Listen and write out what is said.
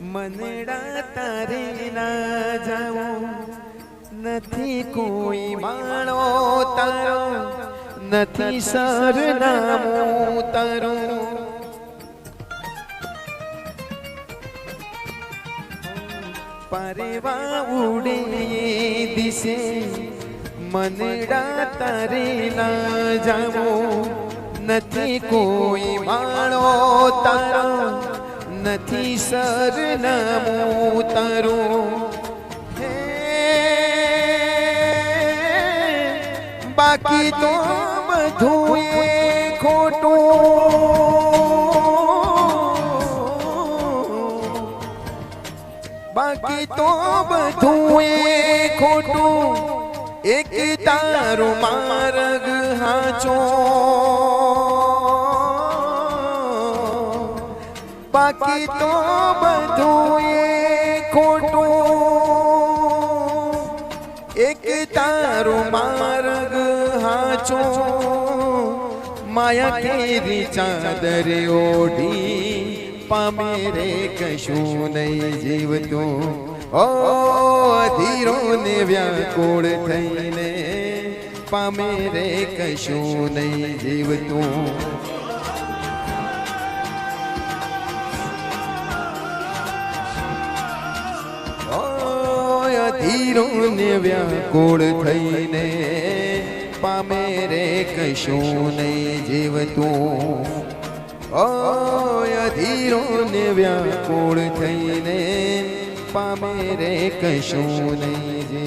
મનડા તારે ના જાઉં. નથી કોઈ માણો તારો. નથી સરનામું તારું. પરવા ઉડે દિશે. મનડા તારે ના જાવો નથી કોઈ માણો તારો. નથી સરનામું તારું બાકી તો બધું ખોટું. બાકી તો બધું એ ખોટું. એક તારું માર્ગ હાચો બાકી તો બધું એ ખોટું. એક તારું માર્ગ હાચો. માયા કેરી ચાદર ઓઢી, પામે રે કશું નહીં જીવતું. ઓ ધીરો ને વ્યાકુળ થઈને પામે રે કશું નહીં જીવતું. ધીરો ને વ્યાકુળ થઈને પામે રે કશું નહીં જીવતું. ઓય ધીરો ને વ્યાકુળ થઈને પામે રે કશું નહીં